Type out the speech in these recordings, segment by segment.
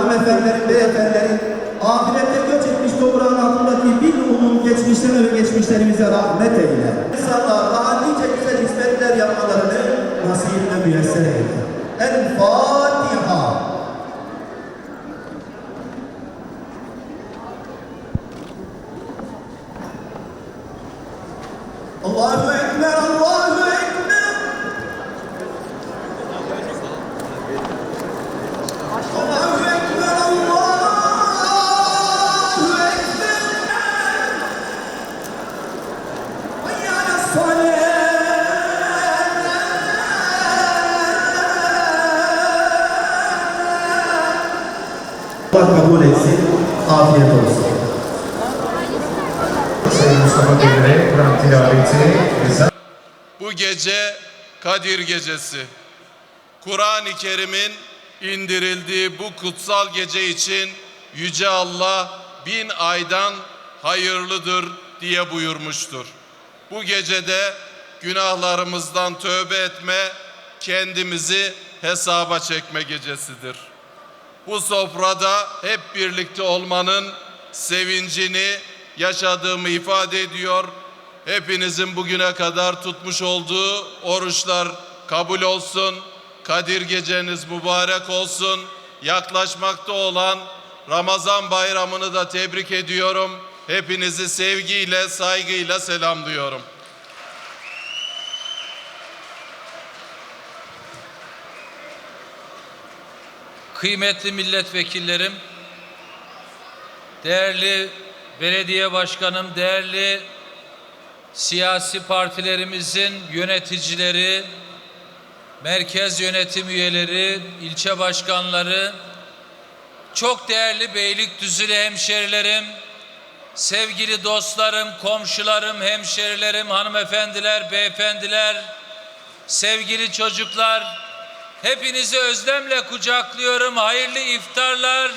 hanımefendilerin, beyefendilerin ahirette göç etmiş toprağın altındaki bir umum geçmişlerine ve geçmişlerimize rahmet eyle. İnsanlar daha nice güzel hizmetler yapmalarını nasip ve müyesser eyle. El Fatiha. Bu gece Kadir Gecesi. Kur'an-ı Kerim'in indirildiği bu kutsal gece için Yüce Allah bin aydan hayırlıdır diye buyurmuştur. Bu gecede günahlarımızdan tövbe etme, kendimizi hesaba çekme gecesidir. Bu sofrada hep birlikte olmanın sevincini yaşadığımı ifade ediyor. Hepinizin bugüne kadar tutmuş olduğu oruçlar kabul olsun. Kadir geceniz mübarek olsun. Yaklaşmakta olan Ramazan bayramını da tebrik ediyorum. Hepinizi sevgiyle, saygıyla selamlıyorum. Kıymetli milletvekillerim, değerli belediye başkanım, değerli siyasi partilerimizin yöneticileri, merkez yönetim üyeleri, ilçe başkanları, çok değerli Beylikdüzülü hemşerilerim, sevgili dostlarım, komşularım, hemşerilerim, hanımefendiler, beyefendiler, sevgili çocuklar, hepinizi özlemle kucaklıyorum. Hayırlı iftarlar.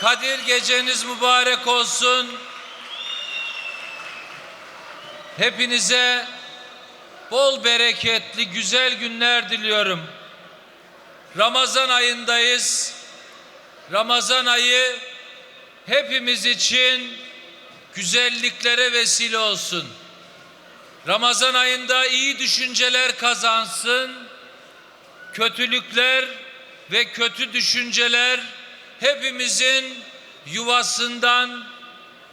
Kadir geceniz mübarek olsun. Hepinize bol bereketli güzel günler diliyorum. Ramazan ayındayız. Ramazan ayı hepimiz için güzelliklere vesile olsun. Ramazan ayında iyi düşünceler kazansın. Kötülükler ve kötü düşünceler hepimizin yuvasından,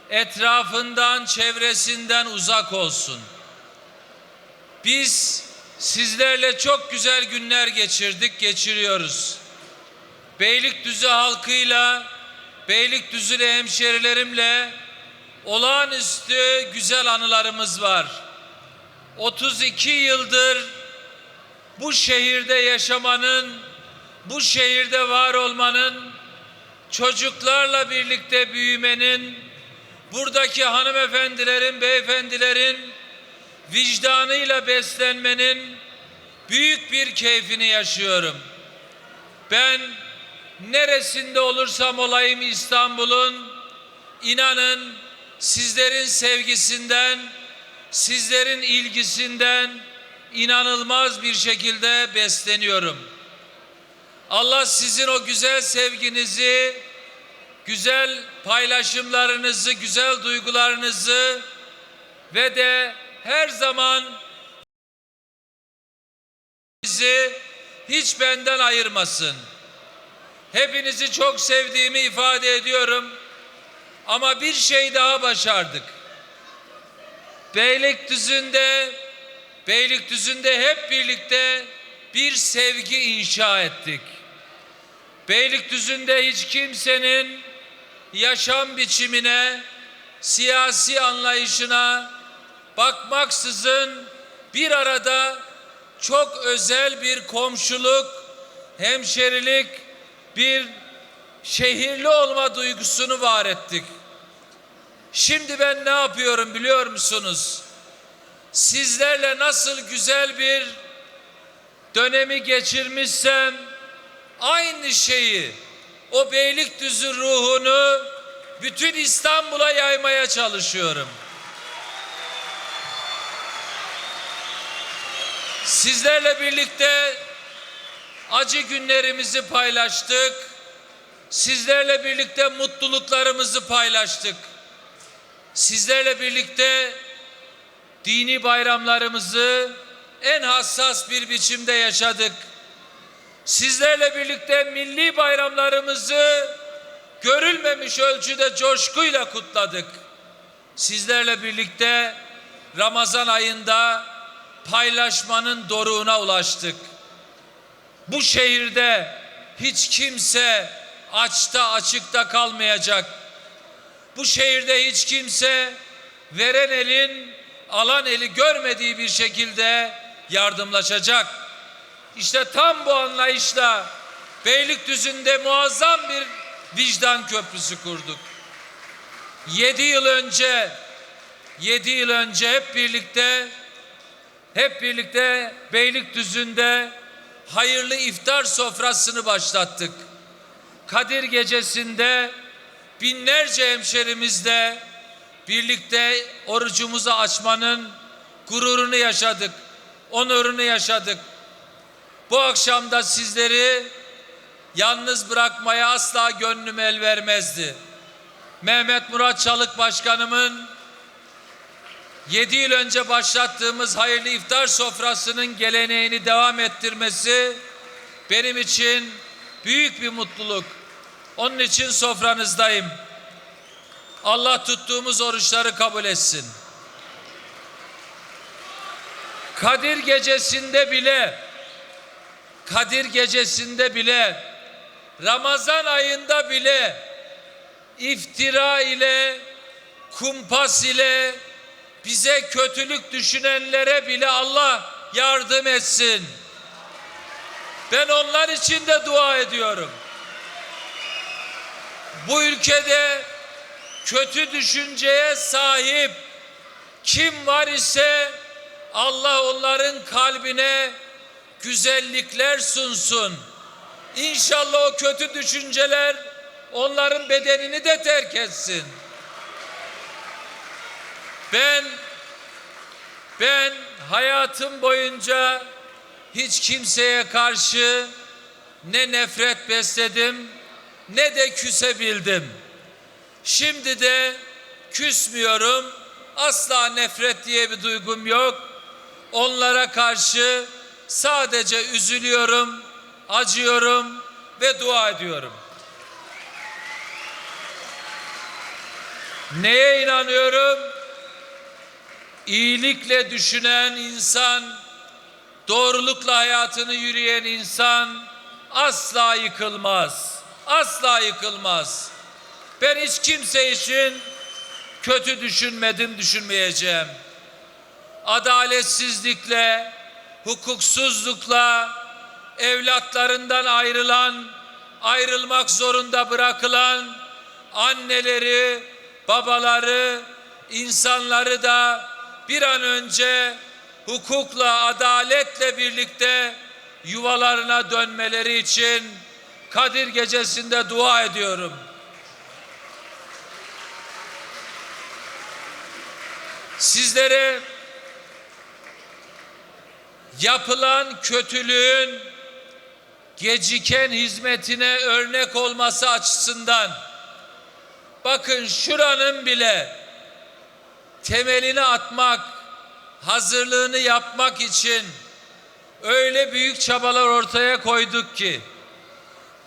etrafından, çevresinden uzak olsun. Biz sizlerle çok güzel günler geçirdik, geçiriyoruz. Beylikdüzü halkıyla, Beylikdüzülü hemşerilerimle olağanüstü güzel anılarımız var. 32 yıldır bu şehirde yaşamanın, bu şehirde var olmanın, çocuklarla birlikte büyümenin, buradaki hanımefendilerin, beyefendilerin vicdanıyla beslenmenin büyük bir keyfini yaşıyorum. Ben neresinde olursam olayım İstanbul'un inanın sizlerin sevgisinden, sizlerin ilgisinden inanılmaz bir şekilde besleniyorum. Allah sizin o güzel sevginizi, güzel paylaşımlarınızı, güzel duygularınızı ve de her zaman bizi hiç benden ayırmasın. Hepinizi çok sevdiğimi ifade ediyorum. Ama bir şey daha başardık. Beylikdüzü'nde Beylikdüzü'nde hep birlikte bir sevgi inşa ettik. Beylikdüzü'nde hiç kimsenin yaşam biçimine, siyasi anlayışına bakmaksızın bir arada çok özel bir komşuluk, hemşerilik, bir şehirli olma duygusunu var ettik. Şimdi ben ne yapıyorum biliyor musunuz? Sizlerle nasıl güzel bir dönemi geçirmişsem aynı şeyi o Beylikdüzü ruhunu bütün İstanbul'a yaymaya çalışıyorum. Sizlerle birlikte acı günlerimizi paylaştık. Sizlerle birlikte mutluluklarımızı paylaştık. Sizlerle birlikte dini bayramlarımızı en hassas bir biçimde yaşadık. Sizlerle birlikte milli bayramlarımızı görülmemiş ölçüde coşkuyla kutladık. Sizlerle birlikte Ramazan ayında paylaşmanın doruğuna ulaştık. Bu şehirde hiç kimse açta açıkta kalmayacak. Bu şehirde hiç kimse veren elin alan eli görmediği bir şekilde yardımlaşacak. İşte tam bu anlayışla Beylikdüzü'nde muazzam bir vicdan köprüsü kurduk. Yedi yıl önce, yedi yıl önce hep birlikte, hep birlikte Beylikdüzü'nde hayırlı iftar sofrasını başlattık. Kadir gecesinde binlerce hemşerimizle birlikte orucumuzu açmanın gururunu yaşadık, onurunu yaşadık. Bu akşam da sizleri yalnız bırakmaya asla gönlüm el vermezdi. Mehmet Murat Çalık Başkanımın 7 yıl önce başlattığımız hayırlı iftar sofrasının geleneğini devam ettirmesi benim için büyük bir mutluluk. Onun için sofranızdayım. Allah tuttuğumuz oruçları kabul etsin. Kadir gecesinde bile Kadir gecesinde bile Ramazan ayında bile iftira ile kumpas ile bize kötülük düşünenlere bile Allah yardım etsin. Ben onlar için de dua ediyorum. Bu ülkede kötü düşünceye sahip kim var ise Allah onların kalbine güzellikler sunsun. İnşallah o kötü düşünceler onların bedenini de terk etsin. Ben ben hayatım boyunca hiç kimseye karşı ne nefret besledim ne de küsebildim. Şimdi de küsmüyorum. Asla nefret diye bir duygum yok. Onlara karşı sadece üzülüyorum, acıyorum ve dua ediyorum. Neye inanıyorum? İyilikle düşünen insan, doğrulukla hayatını yürüyen insan asla yıkılmaz. Asla yıkılmaz. Ben hiç kimse için kötü düşünmedim, düşünmeyeceğim. Adaletsizlikle, hukuksuzlukla evlatlarından ayrılan, ayrılmak zorunda bırakılan anneleri, babaları, insanları da bir an önce hukukla, adaletle birlikte yuvalarına dönmeleri için Kadir Gecesi'nde dua ediyorum. Sizlere yapılan kötülüğün geciken hizmetine örnek olması açısından bakın şuranın bile temelini atmak, hazırlığını yapmak için öyle büyük çabalar ortaya koyduk ki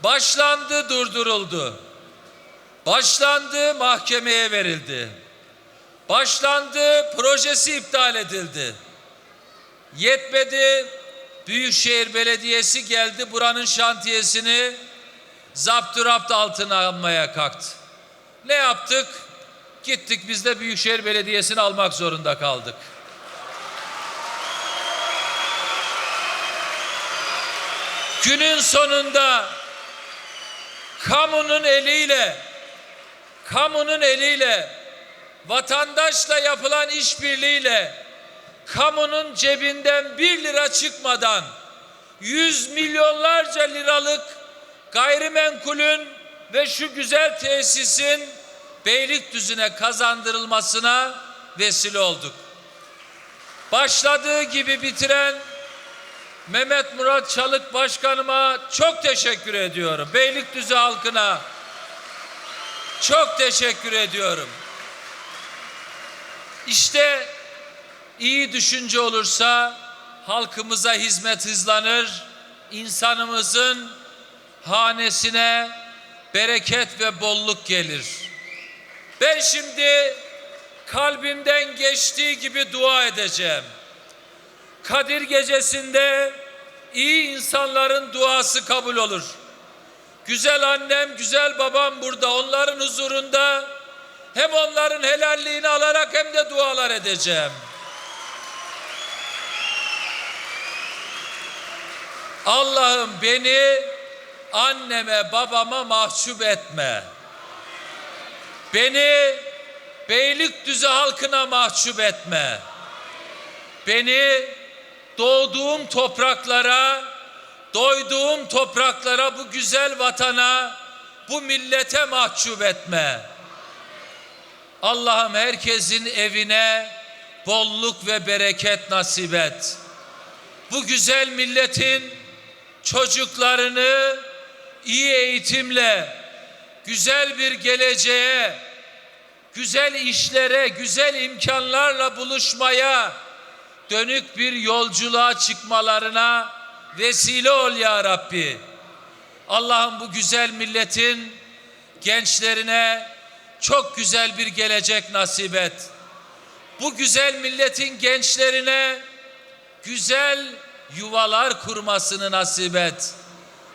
başlandı durduruldu. Başlandı mahkemeye verildi. Başlandı projesi iptal edildi. Yetmedi Büyükşehir Belediyesi geldi buranın şantiyesini zapturapt altına almaya kalktı. Ne yaptık? Gittik biz de Büyükşehir Belediyesi'ni almak zorunda kaldık. Günün sonunda kamunun eliyle kamunun eliyle vatandaşla yapılan işbirliğiyle kamunun cebinden bir lira çıkmadan yüz milyonlarca liralık gayrimenkulün ve şu güzel tesisin Beylikdüzü'ne kazandırılmasına vesile olduk. Başladığı gibi bitiren Mehmet Murat Çalık Başkanıma çok teşekkür ediyorum. Beylikdüzü halkına çok teşekkür ediyorum. İşte iyi düşünce olursa halkımıza hizmet hızlanır, insanımızın hanesine bereket ve bolluk gelir. Ben şimdi kalbimden geçtiği gibi dua edeceğim. Kadir gecesinde iyi insanların duası kabul olur. Güzel annem, güzel babam burada. Onların huzurunda hem onların helalliğini alarak hem de dualar edeceğim. Allah'ım beni anneme babama mahcup etme. Beni Beylikdüzü halkına mahcup etme. Beni doğduğum topraklara, doyduğum topraklara, bu güzel vatana, bu millete mahcup etme. Allah'ım herkesin evine bolluk ve bereket nasip et. Bu güzel milletin çocuklarını iyi eğitimle, güzel bir geleceğe, güzel işlere, güzel imkanlarla buluşmaya dönük bir yolculuğa çıkmalarına vesile ol ya Rabbi. Allah'ım bu güzel milletin gençlerine çok güzel bir gelecek nasip et. Bu güzel milletin gençlerine güzel yuvalar kurmasını nasip et.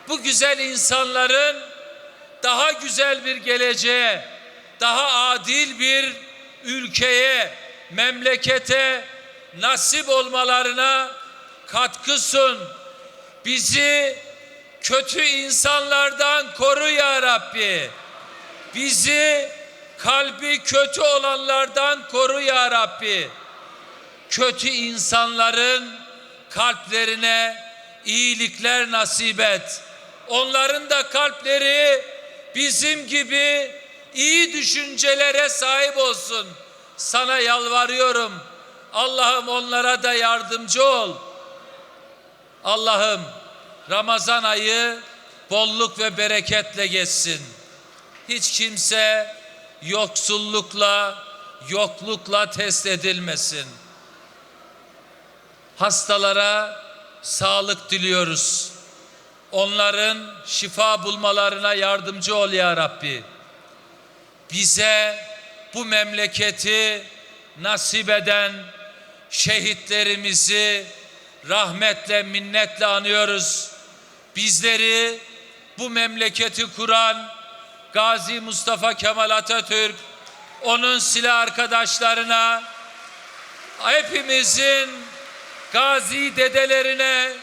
Bu güzel insanların daha güzel bir geleceğe, daha adil bir ülkeye, memlekete nasip olmalarına katkı sun. Bizi kötü insanlardan koru ya Rabbi. Bizi kalbi kötü olanlardan koru ya Rabbi. Kötü insanların kalplerine iyilikler nasip et. Onların da kalpleri bizim gibi iyi düşüncelere sahip olsun. Sana yalvarıyorum. Allah'ım onlara da yardımcı ol. Allah'ım Ramazan ayı bolluk ve bereketle geçsin. Hiç kimse yoksullukla, yoklukla test edilmesin. Hastalara sağlık diliyoruz. Onların şifa bulmalarına yardımcı ol ya Rabbi. Bize bu memleketi nasip eden şehitlerimizi rahmetle, minnetle anıyoruz. Bizleri bu memleketi kuran Gazi Mustafa Kemal Atatürk, onun silah arkadaşlarına, hepimizin gazi dedelerine,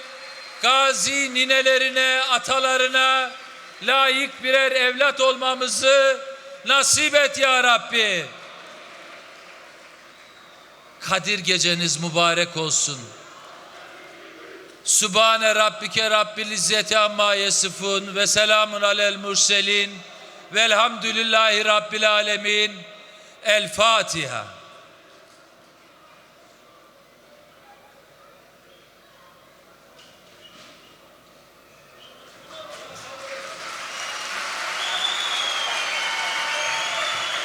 gazi ninelerine, atalarına layık birer evlat olmamızı nasip et ya Rabbi. Kadir geceniz mübarek olsun. Subhane Rabbike Rabbil İzzeti Amma Yesifun ve selamun alel murselin velhamdülillahi Rabbil Alemin. El Fatiha.